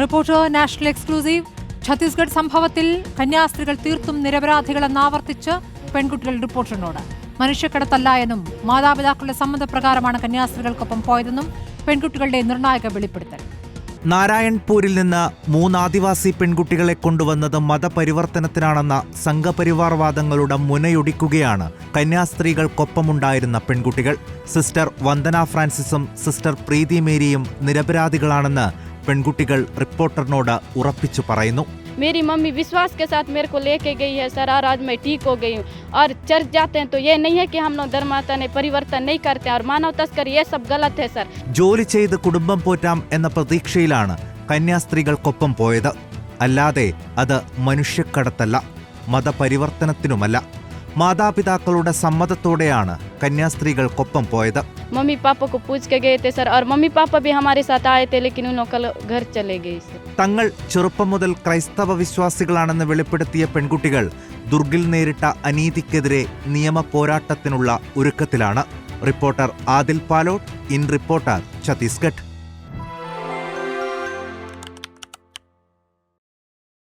Reporter national exclusive. Chhattisgarh സംഭവത്തിൽ കന്യാസ്ത്രീകൾ തീർത്തും നിരപരാധികളെന്ന് ആവർത്തിച്ച് പെൺകുട്ടികൾ റിപ്പോർട്ടറിനോട്. മനുഷ്യക്കടത്തല്ല എന്നും മാതാപിതാക്കളുടെ സമ്മതപ്രകാരമാണ് കന്യാസ്ത്രീകൾക്കൊപ്പം പോയതെന്നും പെൺകുട്ടികളുടെ നിർണായക വെളിപ്പെടുത്തൽ. നാരായൺപൂരിൽ നിന്ന് മൂന്ന് ആദിവാസി പെൺകുട്ടികളെ കൊണ്ടുവന്നത് മതപരിവർത്തനത്തിനാണെന്ന സംഘപരിവാർ വാദങ്ങളുടെ മുനയൊടിക്കുകയാണ് കന്യാസ്ത്രീകൾക്കൊപ്പമുണ്ടായിരുന്ന പെൺകുട്ടികൾ. സിസ്റ്റർ വന്ദന ഫ്രാൻസിസും സിസ്റ്റർ പ്രീതി മേരിയും നിരപരാധികളാണെന്ന് പെൺകുട്ടികൾ റിപ്പോർട്ടറിനോട് ഉറപ്പിച്ചു പറയുന്നു मेरी मम्मी विश्वास के साथ मेरे को लेके गई है सर और आज मैं ठीक हो गई हूँ और चर्च जाते हैं तो ये नहीं है कि हम लोग धर्माता ने परिवर्तन नहीं करते और मानव तस्कर ये सब गलत है सर ജോലി ചെയ്ത് കുടുംബം പോറ്റാം എന്ന പ്രതീക്ഷയിലാണ് കന്യാസ്ത്രീകൾക്കൊപ്പം പോയത് അല്ലാതെ അത് മനുഷ്യക്കടത്തല്ല മതപരിവർത്തനത്തിനുമല്ല മാതാപിതാക്കളുടെ സമ്മതത്തോടെയാണ് കന്യാസ്ത്രീകൾക്കൊപ്പം പോയത് मम्मी पापा को पूछ के गए थे सर और मम्मी पापा भी हमारे साथ आए थे लेकिन उन लोग कल घर चले गए सर തങ്ങൾ ചെറുപ്പം മുതൽ ക്രൈസ്തവ വിശ്വാസികളാണെന്ന് വെളിപ്പെടുത്തിയ പെൺകുട്ടികൾ ദുർഗിൽ നേരിട്ട അനീതിക്കെതിരെ നിയമ പോരാട്ടത്തിനുള്ള ഒരുക്കത്തിലാണ് reporter Adil Palot in reporter Chhattisgarh